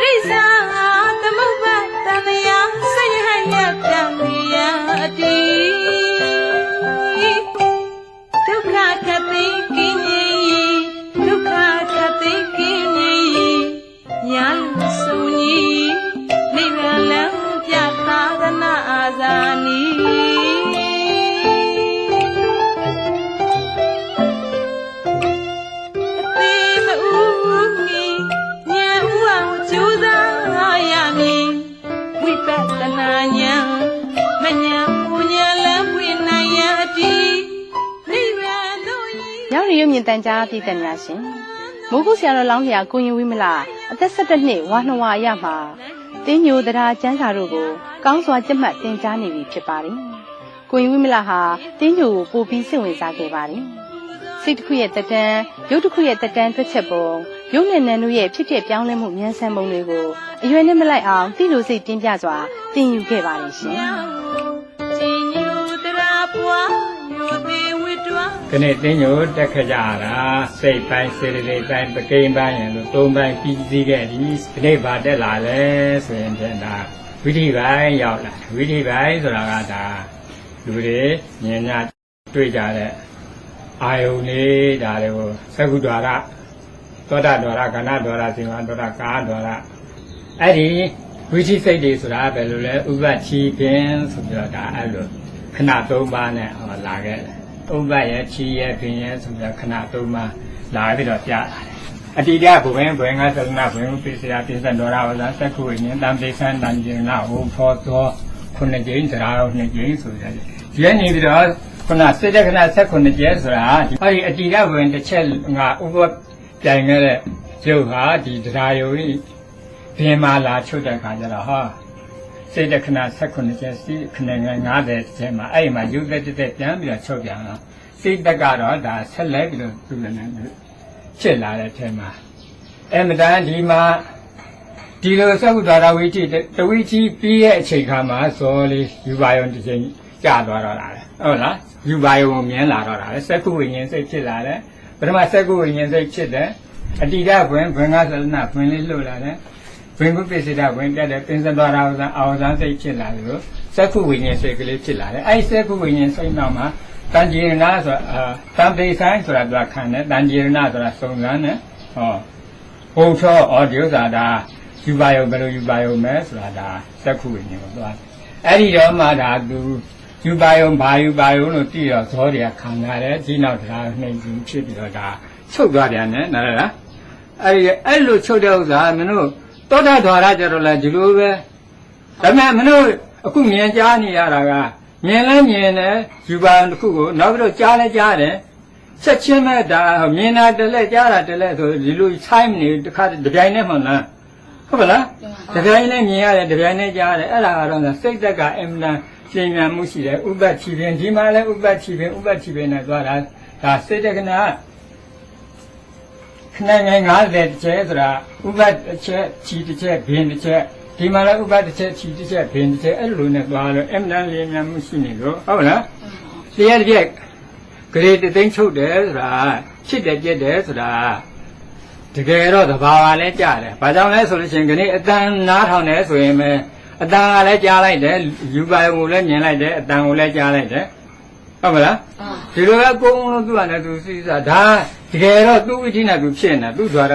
ပရိစ္ရောက်ရည်ရုပ်မြင်တန်ကြားပြည်သက်များရှင်မိုးကုဆရာတော်လောင်းလျာကိုရင်ဝိမလအသက်17နှစ်ဝါနှဝါရမှာတင်းညိုတရားကျမ်းစာတို့ကိုကောင်းစွာကြက်မှတ်သင်ကြားနေပြီဖြစ်ပါတယ်ကိုရင်ဝိမလဟာတင်းညိုကိုပို့ပြီးစိတ်ဝင်စားခဲ့ပါတယ်စိတ်တစ်ခုရဲ့တက်တန်းရုပ်တစ်ခုရဲ့တက်တန်းတွက်ချက်ပုံရုပ်နဲ့နာမ်တို့ရဲ့ဖြစ်ဖြစ်ပြောင်းလဲမှုမြန်ဆန်ပုံတွေကိုအရွယ်နဲ့မလိုက်အောင်သိလို့စိတ်ပြင်းပြစွာသင်ယူခဲ့ပါတယ်ရှင် တွားခဏတင်းညိုတက်ခကြတာစိတ်ပိုင်းစေတသိက်ပိုင်းပကိန်းပိုင်းရလို့သုံးပိုင်းပြီးစည်းခဲ့ပြီဒီနေ့ဗာတက်လာလဲဆိုရင်ပြန်ဒါဝိဓိပိုင်းရောက်လာဝိဓိပိုင်းဆိုတာကဒါလူတွေဉာဏ်ညာတွေ့ကြတဲ့အာယုန်လေးဒါတွေကိုသက္ကုဒ္ဒရာသောတာဒ္ဒရာကဏ္ဍဒ္ဒရာဇင်ဝဒ္ဒရာကာဒ္ဒရာအဲ့ဒီဝိသိစိတ်တွေဆိုတာဘယ်လိုလဲဥပ္ပချီပင်ဆိုပြီးတော့ဒါအဲ့လိုခဏ၃ပါးနဲ့ဟောလာခဲ့တယ် ဥပ္ပရဲ့ချီရဲ့ပင်ရဲ့ဆိုပြီးတော့ခဏ၃ပါးလာပြီးတော့ပြလာတယ်အတိတဘုရင်ဘွင်္ဂသလနာဘွင်ပိစရာပိစံဒေါရဝဇာသက္ခုဝိညာဉ်တံပိစံတံကျင်နာဟောဖောသောခုနှစ်ကြိမ်သရာတော်နှစ်ကြိမ်ဆိုရတယ်ဒီကနေပြီးတော့ခုနစေတခဏ16ကျဲဆိုတာအဲဒီအတိတဘုရင်တစ်ချက်ငါဥပ္ပပြိုင်ခဲ့တဲ့ရုပ်ဟာဒီတရားယုံကြီးဘင်မာလာချုပ်တဲ့ခါကျတော့ဟာ စိတ်တခဏ16ကျက်စိခဏငယ်90ကျက်မှာအဲ့ဒီမှာရုပ်သက်တက်ပြန်ပြီးတော့ချုပ်ပြန်တော့စိတ်တက်ကတော့ဒါဆက်လက်ပြီးတော့သူ့လည်းနဲ့ဖြစ်လာတဲ့အထက်မှာအမတန်ဒီမှာဒီလိုသက္ကုဒ္ဒရာဝိတိတဝိတိပြီးရဲ့အချိန်ခါမှာဇောလေးယူပါယုံတစ်ချိန်ကြာသွားတော့တာလေဟုတ်လားယူပါယုံကိုမြင်လာတော့တာလေသက္ကုဝိညာဉ်စိတ်ဖြစ်လာတယ်ပထမသက္ကုဝိညာဉ်စိတ်ဖြစ်တယ်အတိဒဘွင်ဘွင်္ဂသလနာဘွင်လေးလှုပ်လာတယ် ဘင်္ဂုပစ္စဒဝင်တက်တဲ့ပင်စတော်ရာဝဇံအာဝဇံစိတ်ဖြစ်လာတယ်လို့စက္ခုဝိညာဉ်စိတ်ကလေးဖြစ်လာတယ်အဲဒီစက္ခုဝိညာဉ်စိတ်နောက်မှာတန်จีရဏဆိုတာအာတန်ပေဆိုင်ဆိုတာသူကခံတယ်တန်จีရဏဆိုတာစုံစမ်းတယ်ဟောဘုံချောဩဒီဥစ္စာဒါယူပါယုံဘယ်လိုယူပါယုံမဲဆိုတာဒါစက္ခုဝိညာဉ်ကိုသွားတယ်အဲ့ဒီတော့မှဒါသူယူပါယုံဘာယူပါယုံလို့သိတော့ဇောတွေကခံရတယ်ဒီနောက်တရားနှိမ်ယူဖြစ်ပြီးတော့ဒါချုပ်သွားပြန်တယ်နားလားအဲ့ဒီအဲ့လိုချုပ်တဲ့ဥစ္စာမင်းတို့ တောတာဓာရကြတော့လဲဒီလိုပဲဒါပေမဲ့မင်းတို့အခုမြင်ကြားနေရတာကမြင်လဲမြင်တယ်ယူပါတစ်ခုကိုနောက်ပြီးတော့ကြားလဲကြားတယ်ချက်ချင်းမဲ့ဒါမြင်တာတလဲကြားတာတလဲဆိုဒီလိုဆိုင်မနေတစ်ခါတပြိုင်နဲ့မှလားဟုတ်ပါလားတပြိုင်နဲ့မြင်ရတယ်တပြိုင်နဲ့ကြားရတယ်အဲ့ဒါကတော့စိတ်သက်ကအင်မတန်ရှင်းမြန်မှုရှိတယ်ဥပ္ပချီပင်ဒီမှာလဲဥပ္ပချီပင်ဥပ္ပချီပင်နဲ့သွားတာဒါစိတ်တက္ကနာခ ဏငယ်90တစ်ချက်ဆိုတာဥပတစ်ချက်ချီတစ်ချက်ဘင်းတစ်ချက်ဒီမှာလည်းဥပတစ်ချက်ချီတစ်ချက်ဘင်းတစ်ချက်အဲ့လိုနဲ့သွားလို့အမှန်တန်လေးများမှုရှိနေလို့ဟုတ်လားတရားတစ်ပြက်ဂရေတသိန်းချုပ်တယ်ဆိုတာချစ်တယ်ကြက်တယ်ဆိုတာတကယ်တော့သဘာဝလည်းကြားတယ်။ဘာကြောင့်လဲဆိုလို့ရှိရင်ခဏအတန်နားထောင်တယ်ဆိုရင်ပဲအတန်ကလည်းကြားလိုက်တယ်ယူပါယုံကိုလည်းမြင်လိုက်တယ်အတန်ကိုလည်းကြားလိုက်တယ် ဟုတ်မလား ဒီလိုပဲအကုန်လုံးသူ့အနေနဲ့သူစိစားဒါတကယ်တော့သူ့ဝိသီနဲ့သူဖြစ်နေတာသူ့ द्वार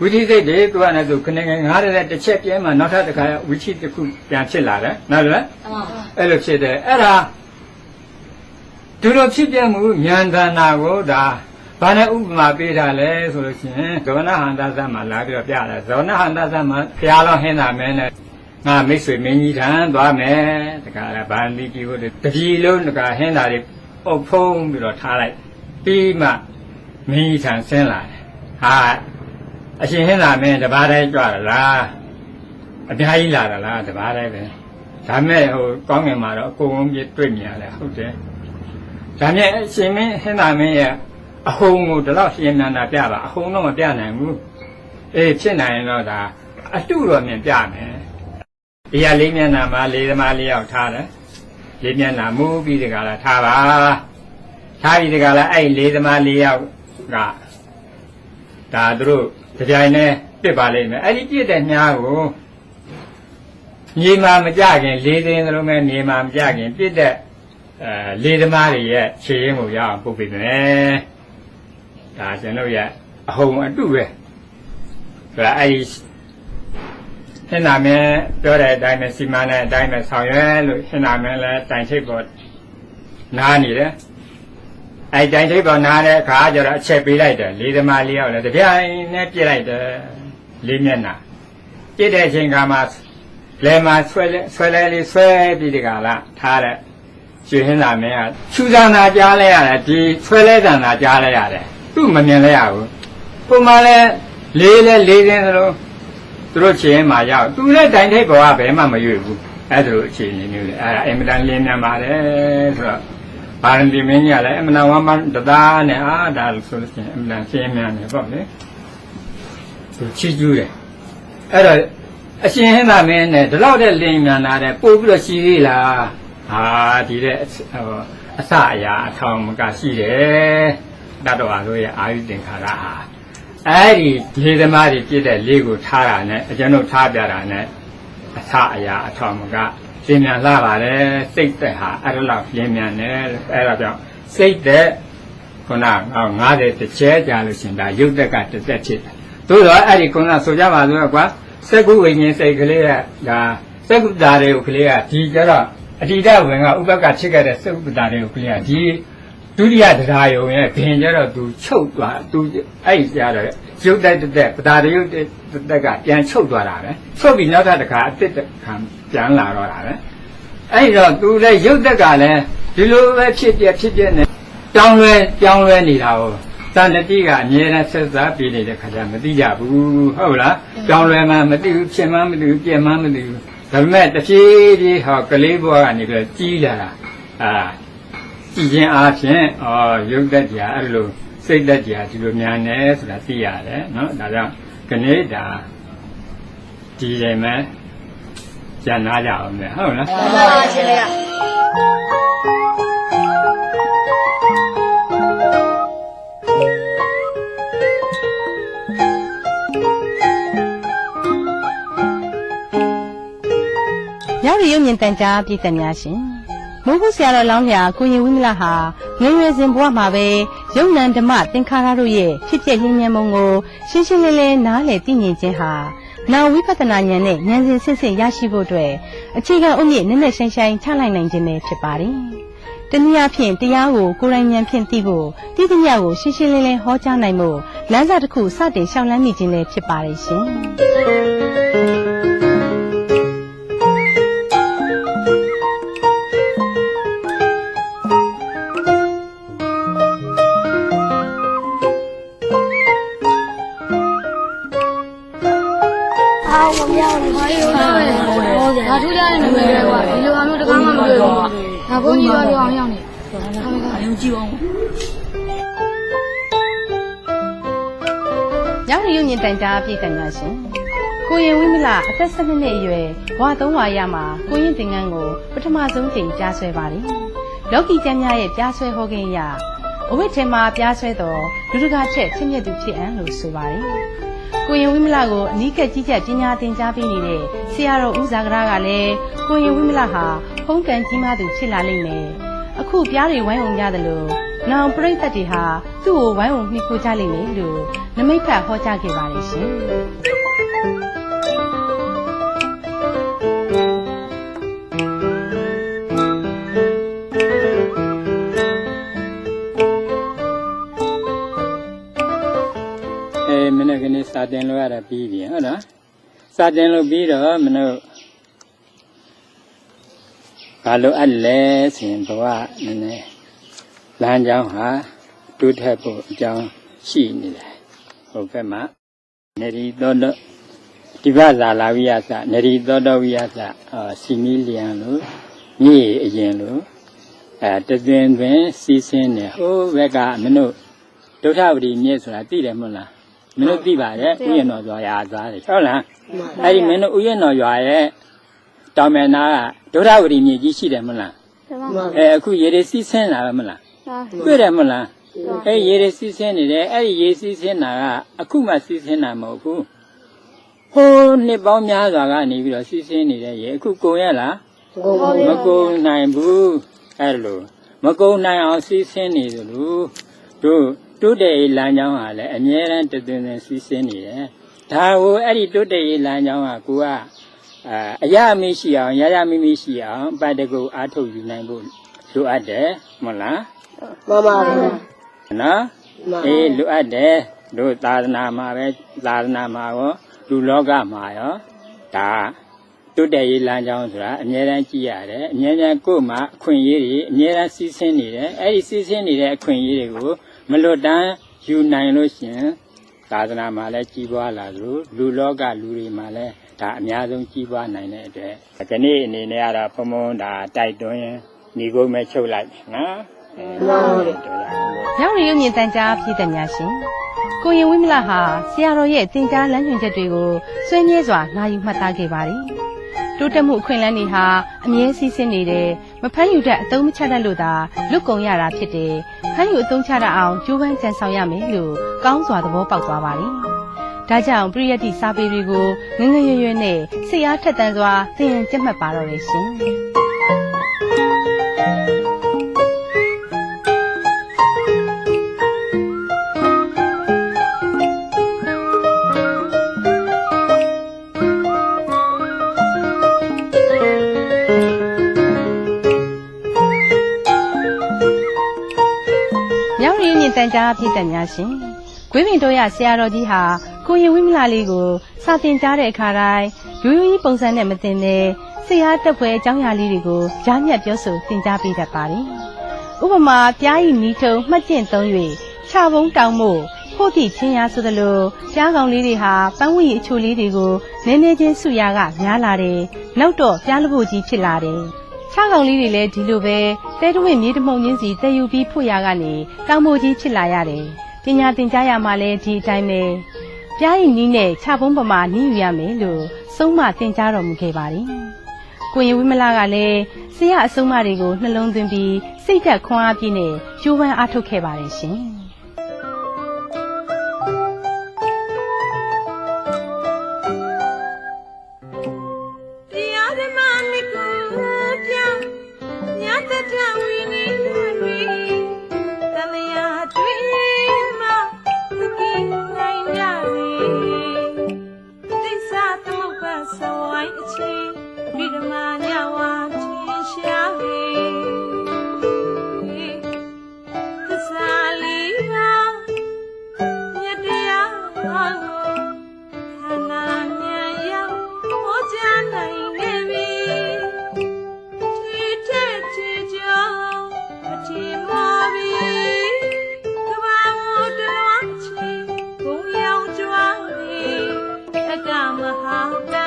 ဝိသီစိတ်တွေသူ့အနေနဲ့သူခဏငယ်ငားတဲ့တစ်ချက်ပြဲမှနောက်ထပ်တစ်ခါဝိသီတစ်ခုပြန်ဖြစ်လာတယ်နော်လေအဲ့လိုဖြစ်တယ်အဲ့ဒါဒီလိုဖြစ်ပြမှုဉာဏ်တဏ္ဍာကိုဒါဘာနဲ့ဥပမာပေးတာလဲဆိုလို့ရှိရင်ဇောနဟန္တသမှာလာပြီးတော့ပြတယ်ဇောနဟန္တသမှာဘုရားတော်ဟင်းတာမဲနဲ့ ငါမိတ်ဆွေမင်းကြီးထံသွားမယ်တခါလဲဗာလိကိကိုတပြည်လုံးတခါဟင်းတာတွေအုပ်ဖုံးပြီးတော့ထားလိုက်ပြီးမှမင်းကြီးထံဆင်းလာတယ်ဟာအရှင်ဟင်းလာမင်းတပါးတည်းကြွရလားအများကြီးလာတာလားတပါးတည်းပဲဒါမဲ့ဟိုကောင်းငင်မှာတော့အကုန်လုံးပြည့်တွေ့မြင်ရတယ်ဟုတ်တယ်ဒါမဲ့အရှင်မင်းဟင်းလာမင်းရဲ့အဟုံကိုဒီလောက်ရှင်မြန်တာပြပါအဟုံတော့မပြနိုင်ဘူးအေးဖြစ်နိုင်ရင်တော့ဒါအတုတော့မြင်ပြမယ် ဒီရလေးမျက်နှာမှာလေးသမားလေးယောက်ထားတယ်လေးမျက်နှာမူးပြီးဒီကလာထားပါထားပြီးဒီကလာအဲ့လေးသမားလေးယောက်ကဒါသူတို့ကြပြိုင်နဲ့ပြစ်ပါလိမ့်မယ်အဲ့ဒီပြစ်တဲ့မြားကိုမြေမှာမကြခင်လေးသိန်းသလုံးပဲမြေမှာမကြခင်ပြစ်တဲ့အဲလေးသမားတွေရဲ့ခြေရင်းကိုရအောင်ပုတ်ပေးမယ်ဒါကျွန်တော်ရဲ့အဟုံအတုပဲဒါအဲ့ဒီ ရှင်းနာမင်းပြောတဲ့အတိုင်းပဲစီမံတဲ့အတိုင်းပဲဆောင်ရွက်လို့ရှင်းနာမင်းလည်းတိုင်ထိပ်ပေါ်နားနေတယ်အဲ့တိုင်ထိပ်ပေါ်နားတဲ့အခါကျတော့အချက်ပေးလိုက်တယ်လေးသမားလေးယောက်လည်းတပြိုင်နဲ့ပြစ်လိုက်တယ်လေးမျက်နှာပြစ်တဲ့အချိန်ကမှလဲမှာဆွဲလဲဆွဲလဲလေးဆွဲပြီးဒီကလာထားတဲ့ရွှေဟင်းသာမင်းကချူစံသာကြားလဲရတယ်ဒီဆွဲလဲစံသာကြားလဲရတယ်သူ့မမြင်လဲရဘူးပုံမှန်လဲလေးလဲလေးစင်းသလို သူတို့ချင်မှရောက်သူနဲ့တိုင်ထိပ်ပေါ်ကဘယ်မှမရွေ့ဘူးအဲ့ဒါလိုအခြေအနေမျိုးလေအဲ့ဒါအင်မတန်လင်းမြန်ပါတယ်ဆိုတော့ဘာရင်ဒီမင်းကြီးကလည်းအင်မတန်ဝမ်းမတသားနဲ့အာဒါလို့ဆိုလို့ရှိရင်အင်မတန်ရှင်းမြန်တယ်ပေါ့လေသူချီးကျူးတယ်အဲ့တော့အရှင်ဟင်းသာမင်းနဲ့ဒီလောက်တဲ့လင်းမြန်လာတဲ့ပို့ပြီးတော့ရှိသေးလားဟာဒီတဲ့ဟိုအစအရာအထောင်မကရှိတယ်တတ်တော်အားလို့ရဲ့အာယုတင်္ခါရဟာ အဲ့ဒီလေးသမားတွေပြည့်တဲ့လေးကိုထားတာနဲ့အကျွန်ုပ်ထားပြတာနဲ့အထအရာအထောင်မကရှင်းမြန်လာပါတယ်စိတ်သက်ဟာအဲ့ဒါလောက်ရှင်းမြန်တယ်အဲ့ဒါကြောင့်စိတ်သက်ခုန90တစ်ချဲကြာလို့ရှင်ဒါရုပ်သက်ကတစ်သက်ဖြစ်တယ်သို့တော့အဲ့ဒီခုနဆိုကြပါစို့ကွာစက္ကုဝိညာဉ်စိတ်ကလေးကဒါစက္ကုတာတွေကိုကလေးကဒီကြတော့အတိဒဝင်ကဥပက္ခဖြစ်ခဲ့တဲ့စက္ကုတာတွေကိုကလေးကဒီ ဒုတိယတရားယုံရဲ့ဘင်ကျတော့သူချုပ်သွားသူအဲ့ဒီကြားတော့ရုပ်တိုက်တက်ပတာရုပ်တက်တက်ကပြန်ချုပ်သွားတာပဲချုပ်ပြီးနောက်ထပ်တစ်ခါအစ်စ်တစ်ခါပြန်လာတော့တာပဲအဲ့တော့သူလည်းရုပ်တက်ကလည်းဒီလိုပဲဖြစ်ပြဖြစ်ပြနေတောင်းလဲတောင်းလဲနေတာကိုတန်တတိကအမြဲတမ်းဆက်စားပြီးနေတဲ့ခါကျမသိကြဘူးဟုတ်လားတောင်းလဲမှမသိဘူးဖြစ်မှမသိဘူးပြက်မှမသိဘူးဒါပေမဲ့တဖြည်းဖြည်းဟောကလေးဘွားကနေပြီးတော့ကြီးလာတာအာ ကြည့်ခြင်းအားဖြင့်အော်ရုပ်သက်ကြာအဲ့လိုစိတ်သက်ကြာဒီလိုများနေဆိုတာသိရတယ်နော်ဒါကြောင့်ခဏိဒါဒီရင်မဲ့ကျန်နာကြအောင်လေဟုတ်လားမှန်ပါပါရှင်လေးကရောက်ရရုံမြင့်တန်ကြားပြည်သက်များရှင် မိုးခုဆရာတော်လောင်းလျာကိုရင်ဝိမလဟာငယ်ရွယ်စဉ်ဘဝမှာပဲယုံနံဓမ္မသင်္ခါရတို့ရဲ့ဖြစ်ပျက်ရင်းမြန်းမှုကိုရှင်းရှင်းလင်းလင်းနားလည်သိမြင်ခြင်းဟာနာဝိပဿနာဉာဏ်နဲ့ဉာဏ်စဉ်ဆင့်ဆင့်ရရှိဖို့အတွက်အခြေခံအုတ်မြစ်နက်နက်ရှိုင်းရှိုင်းချလိုက်နိုင်ခြင်းပဲဖြစ်ပါတယ်။တနည်းအားဖြင့်တရားကိုကိုယ်တိုင်ဉာဏ်ဖြင့်သိဖို့သိသမျှကိုရှင်းရှင်းလင်းလင်းဟောကြားနိုင်ဖို့လမ်းစာတစ်ခုစတင်ရှောင်လန်းမိခြင်းလည်းဖြစ်ပါတယ်ရှင်။ ဘုန်းကြီးပါပြောင်းရောက်နေအယုံကြည့်အောင်ရောက်ရရုံညင်တန်ကြားပြည်တန်များရှင်ကိုရင်ဝိမလအသက်12နှစ်အရွယ်ဝါသုံးဝါရမှာကိုရင်တင်ငန်းကိုပထမဆုံးချိန်ကြားဆွဲပါတယ်လောကီကျမ်းများရဲ့ကြားဆွဲဟောခြင်းအရအဝိထေမှာကြားဆွဲတော်ဒုဒကချက်ချစ်မြတ်သူဖြစ်အံလို့ဆိုပါတယ် ကိုရင်ဝိမလကိုအနီးကပ်ကြီးကြပ်ပညာသင်ကြားပေးနေတဲ့ဆရာတော်ဦးဇာကရာကလည်းကိုရင်ဝိမလဟာဖုံးကန်ကြီးမားသူဖြစ်လာလိမ့်မယ်အခုပြားတွေဝိုင်းအောင်ရတယ်လို့နောင်ပရိသတ်တွေဟာသူ့ကိုဝိုင်းအောင်မှီခိုကြလိမ့်မယ်လို့နမိတ်ဖတ်ဟောကြားခဲ့ပါတယ်ရှင် တင်လို့ရတာပြီးပြီဟုတ်လားစာတင်လို့ပြီးတော့မနေ့ဘာလို့အပ်လဲဆိုရင်ဘဝနည်းနည်းလမ်းကြောင်းဟာတိုးထက်ဖို့အကြောင်းရှိနေတယ်ဟိုဘက်မှာနေရီတော်တော်ဒီဘဇာလာဝိယသနေရီတော်တော်ဝိယသအာစီမီလျံလို့မြေအရင်လို့အဲတသွင်းတွင်စီးဆင်းနေဟိုဘက်ကမင်းတို့ဒုဋ္ဌဝတီမြေဆိုတာသိတယ်မဟုတ်လား မင်းတို့သိပါတယ်ဥယျာဉ်တော်ရွာရာသားတယ်ဟုတ်လားအဲ့ဒီမင်းတို့ဥယျာဉ်တော်ရွာရဲ့တောင်မယ်နာကဒုရဝရီမြေကြီးရှိတယ်မဟုတ်လားအဲအခုရေတွေစီးဆင်းလာပဲမလားတွေ့တယ်မဟုတ်လားအဲ့ရေတွေစီးဆင်းနေတယ်အဲ့ဒီရေစီးဆင်းတာကအခုမှစီးဆင်းတာမဟုတ်ဘူးဟိုးနှစ်ပေါင်းများစွာကနေပြီးတော့စီးဆင်းနေတဲ့ရေအခုကုန်ရလားမကုန်နိုင်ဘူးအဲ့လိုမကုန်နိုင်အောင်စီးဆင်းနေသလိုတို့ တိုးတက်ရေးလမ်းကြောင်းဟာလည်းအမြဲတမ်းတည်တည်နေစီးဆင်းနေတယ်ဒါကိုအဲ့ဒီတိုးတက်ရေးလမ်းကြောင်းကကိုကအာအရအမရှိအောင်ရရမိမရှိအောင်ပတ်တကူအားထုတ်ယူနိုင်ဖို့လိုအပ်တယ်မဟုတ်လားမမပါဗျာနော်အေးလိုအပ်တယ်တို့သာသနာမှာပဲသာသနာမှာရောလူလောကမှာရောဒါတုတ်တဲ့ရေးလမ်းကြောင်းဆိုတာအမြဲတမ်းကြည့်ရတယ်အမြဲတမ်းကိုယ်မှာအခွင့်အရေးတွေအမြဲတမ်းစီးဆင်းနေတယ်အဲ့ဒီစီးဆင်းနေတဲ့အခွင့်အရေးတွေကို မလွတ်တမ်းယူနိုင်လို့ရှရင်သာသနာမှာလည်းကြီးပွားလာသလိုလူလောကလူတွေမှာလည်းဒါအများဆုံးကြီးပွားနိုင်တဲ့အတွက်ဒီနေ့အနေနဲ့ကတော့ဘုံဘုံဒါတိုက်တွန်းရင်ညီကုန်းမဲ့ချုပ်လိုက်နော်ဟုတ်တယ်တော်ရအောင်လို့။ရောက်ရည်ရုံမြင့်တန်ကြားပြည်သက်များရှင်။ကိုရင်ဝိမလဟာဆရာတော်ရဲ့တင်ကြားလမ်းညွှန်ချက်တွေကိုဆွေးနွေးစွာနာယူမှတ်သားခဲ့ပါတယ်။တိုးတက်မှုအခွင့်အလမ်းတွေဟာအမြဲစီးဆင်းနေတယ်။ မဖမ်းယူတဲ့အသုံးမချတတ်လို့သာလွတ်ကုန်ရတာဖြစ်တယ်။ဖမ်းယူအသုံးချတတ်အောင်ကြိုးပမ်းကြံဆောင်ရမယ်လို့ကောင်းစွာသဘောပေါက်သွားပါတယ်။ဒါကြောင့်ပရိယတ်တိစာပေတွေကိုငငယ်ရွယ်ရွယ်နဲ့စိတ်အားထက်သန်စွာသင်ရင်ကျက်မှတ်ပါတော့တယ်ရှင်။ က်ရင်းမြင့်တန်ကြားပြည်သက်များရှင်။ဂွေးပင်တို့ရဆရာတော်ကြီးဟာကိုရင်ဝိမလလေးကိုစာသင်ကြားတဲ့အခါတိုင်းရိုးရိုးကြီးပုံစံနဲ့မသင်တဲ့ဆရာတက်ပွဲအကြောင်းအရာလေးတွေကိုကြားမြတ်ပြောဆိုသင်ကြားပေးတတ်ပါတယ်။ဥပမာပြားဤမီထုံမှတ်ကျင့်သုံး၍ခြာပုံးတောင်မို့ဖို့တိချင်းရဆိုသလိုကြားကောင်လေးတွေဟာပန်းဝီအချိုလေးတွေကိုနည်းနည်းချင်းစုရကများလာတယ်။နောက်တော့ပြားလဖို့ကြီးဖြစ်လာတယ်။ခြားကောင်လေးတွေလည်းဒီလိုပဲ တဲတဝင့်မြေတမှုံချင်းစီတည်ယူပြီးဖွရကနေတောင်မိုကြီးဖြစ်လာရတယ်။ပညာသင်ကြားရမှာလည်းဒီအတိုင်းပဲ။ပြားရင်နီးနဲ့ခြာပုံးပမာနီးယူရမယ်လို့ဆုံးမသင်ကြားတော်မူခဲ့ပါတယ်။ကိုရင်ဝိမလကလည်းဆရာအဆုံးအမတွေကိုနှလုံးသွင်းပြီးစိတ်သက်ခွန်အားပြည့်နဲ့ကျိုးပန်းအားထုတ်ခဲ့ပါတယ်ရှင်။ တိုင်းအချင်းဒီဓမ္မညဝါချင်းရှာပြီသစ္စာလေးပါးမြတ်တရားဟာကိုခန္ဓာဉာဏ်ရောက်ဟောကြားနိုင်နေပြီထိတဲ့ချေကြောင့်အထီးမှားပြီကဘာကိုတလွမ်းချီဘုံရောက်ကြွားပြီအကမဟာက